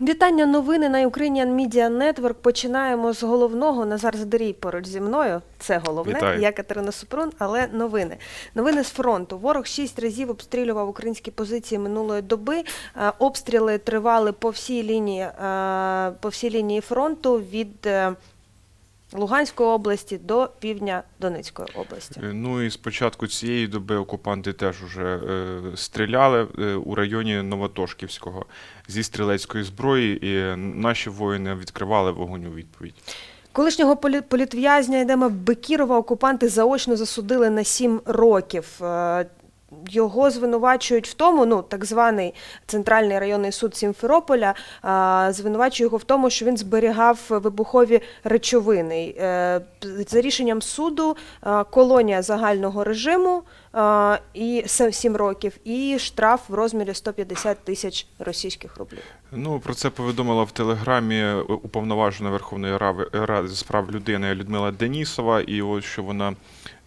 Вітання новини на Ukrainian Media Network. Починаємо з головного. Назар Задерій поруч зі мною. Це головне. Вітаю. Я Катерина Супрун, але новини. Новини з фронту. Ворог шість разів обстрілював українські позиції минулої доби. Е, Обстріли тривали по всій лінії, е, по всій лінії фронту від е, Луганської області до півдня Донецької області. Е, Ну і з початку цієї доби окупанти теж уже е, стріляли е, у районі Новотошківського зі стрілецької зброї, і наші воїни відкривали вогонь у відповідь. Колишнього полі- політв'язня Едема Бекірова окупанти заочно засудили на сім років. Його звинувачують в тому, ну так званий центральний районний суд Сімферополя звинувачує його в тому, що він зберігав вибухові речовини. Е, За рішенням суду колонія загального режиму і се- сім років, і штраф в розмірі 150 тисяч російських рублів. Ну про це повідомила в телеграмі е, уповноважена Верховної Рави- Ради з прав людини Людмила Денісова. І ось що вона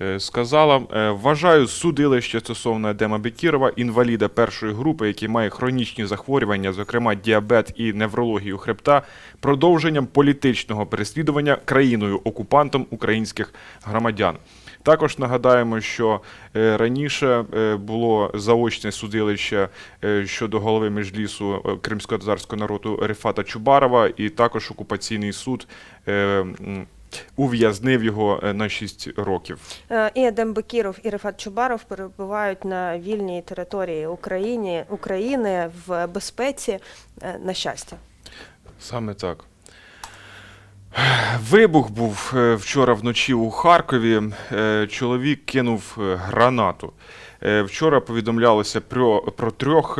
е, сказала: Е, вважаю судилище стосовно Едема Бекірова, інваліда першої групи, який має хронічні захворювання, зокрема діабет і неврологію хребта, продовженням політичного переслідування країною окупантом українських громадян. Також нагадаємо, що е, раніше е, було заочне судилище е, щодо голови Межлісу кримсько-татарського народу Рифата Чубарова, і також окупаційний суд ув'язнив його на 6 років. І Едем Бекіров і Рефат Чубаров перебувають на вільній території України, України в безпеці, на щастя. Саме так. Вибух був е, вчора вночі у Харкові. Е, Чоловік кинув е, гранату. Вчора повідомлялося про, про трьох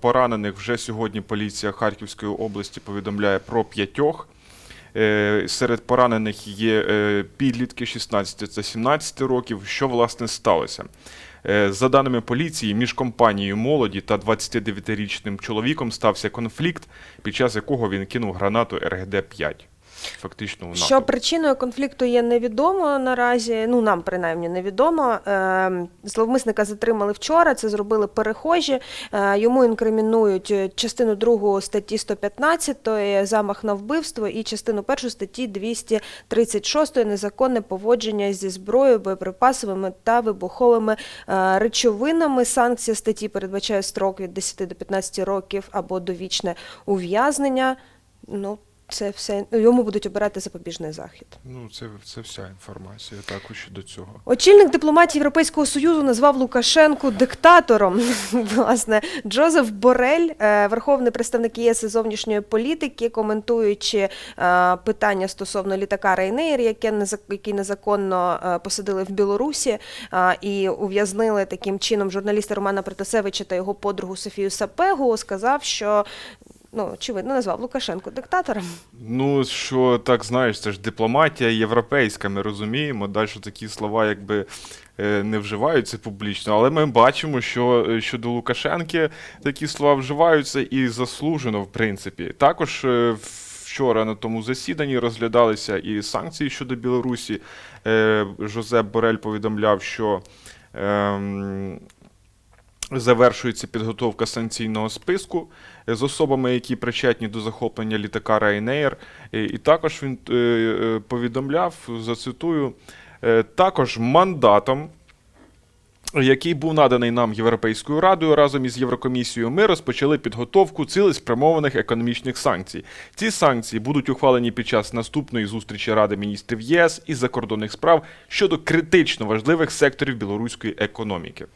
поранених. Вже сьогодні поліція Харківської області повідомляє про п'ятьох. Серед поранених є підлітки 16 та 17 років. Що власне сталося? За даними поліції, між компанією молоді та 29-річним чоловіком стався конфлікт, під час якого він кинув гранату РГД-5. Фактично у Що причиною конфлікту є невідомо наразі. Ну нам принаймні невідомо. Е, Зловмисника затримали вчора. Це зробили перехожі. Е, Йому інкримінують е, частину 2 статті 115 замах на вбивство і частину 1 статті 236 незаконне поводження зі зброєю, боєприпасовими та вибуховими е, речовинами. Санкція статті передбачає строк від 10 до 15 років або довічне ув'язнення. Ну, це все йому будуть обирати запобіжний захід. Ну, це, це вся інформація також щодо цього. Очільник дипломатії Європейського союзу назвав Лукашенку диктатором. Власне, Джозеф Борель, е, верховний представник ЄС зовнішньої політики, коментуючи е, питання стосовно літака незак- який незаконно е, посадили в Білорусі і ув'язнили таким чином журналіста Романа Протасевича та його подругу Софію Сапегу, сказав, що ну очевидно назвав Лукашенко диктатором. Ну, що так знаєш, це ж дипломатія європейська, ми розуміємо. Далі такі слова якби е, не вживаються публічно, але ми бачимо, що е, щодо Лукашенки такі слова вживаються і заслужено, в принципі. Також е, вчора на тому засіданні розглядалися і санкції щодо Білорусі. Жозеп Борель повідомляв, що. Завершується підготовка санкційного списку е, з особами, які причетні до захоплення літака Ryanair. Е, І також він е, повідомляв, зацитую, також мандатом, який був наданий нам Європейською радою разом із Єврокомісією, ми розпочали підготовку цілеспрямованих економічних санкцій. Ці санкції будуть ухвалені під час наступної зустрічі Ради міністрів ЄС із закордонних справ щодо критично важливих секторів білоруської економіки.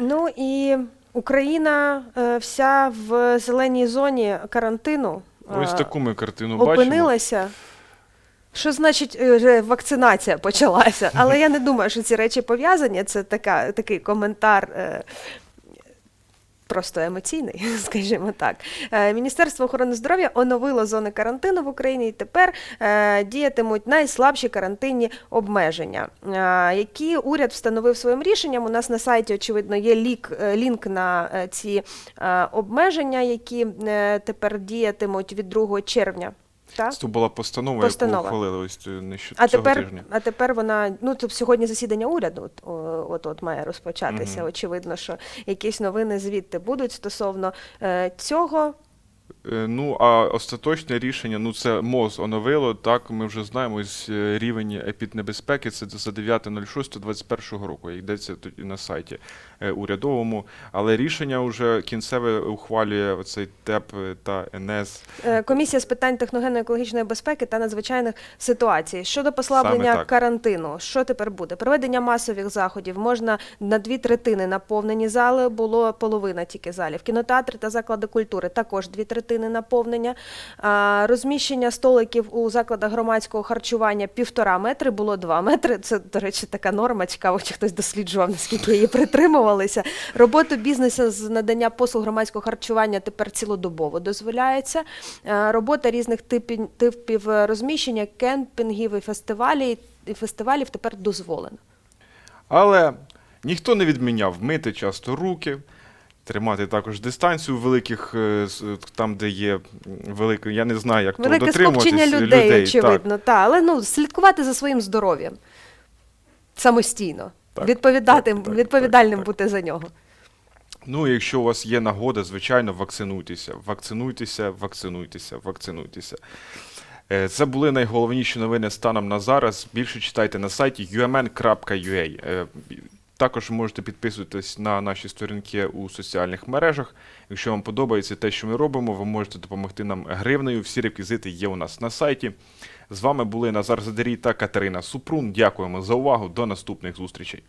Ну і Україна е, вся в зеленій зоні карантину. Ось е, таку ми картину бачимо. опинилася. Що значить е, вакцинація почалася? Але я не думаю, що ці речі пов'язані. Це така, такий коментар. Просто емоційний, скажімо так. Е, Міністерство охорони здоров'я оновило зони карантину в Україні і тепер е, діятимуть найслабші карантинні обмеження, е, які уряд встановив своїм рішенням. У нас на сайті, очевидно, є лік, лінк на ці обмеження, які тепер діятимуть від 2 червня. Так? Це була постанова, Постанова. яку ухвалили ось е, нещодавно А цього тепер, тижня. а тепер вона ну тобто сьогодні засідання уряду от, от має розпочатися. Угу. Очевидно, що якісь новини звідти будуть стосовно е, цього. Е, Ну, а остаточне рішення, ну це МОЗ оновило. Так, ми вже знаємо ось е, рівень епіднебезпеки. Це за 9.06.21 року. Йдеться тут і на сайті е, урядовому. Але рішення вже кінцеве ухвалює оцей ТЕП та НС. Комісія з питань техногенно-екологічної безпеки та надзвичайних ситуацій щодо послаблення карантину. Що тепер буде? Проведення масових заходів можна на дві третини наповнені зали. Було половина тільки залів. Кінотеатри та заклади культури також дві третини наповнення. Розміщення столиків у закладах громадського харчування півтора метри було два метри. Це, до речі, така норма. Цікаво, чи хтось досліджував, наскільки її притримувалися. Роботу бізнесу з надання послуг громадського харчування тепер цілодобово дозволяється. Робота різних типів, типів розміщення, кемпінгів і фестивалів, і фестивалів тепер дозволена. Але ніхто не відміняв мити часто руки, тримати також дистанцію великих, е, там, де є велике, я не знаю, як Велике то дотримуватись скупчення людей, так. та, але ну, слідкувати за своїм здоров'ям самостійно, Так, відповідати, так, так, відповідальним так, так. бути за нього. Ну, якщо у вас є нагода, звичайно, вакцинуйтеся. Вакцинуйтеся, вакцинуйтеся, вакцинуйтеся. Е, Це були найголовніші новини станом на зараз. Більше читайте на сайті umn.ua. Також можете підписуватись на наші сторінки у соціальних мережах. Якщо вам подобається те, що ми робимо, ви можете допомогти нам гривнею. Всі реквізити є у нас на сайті. З вами були Назар Задарій та Катерина Супрун. Дякуємо за увагу. До наступних зустрічей.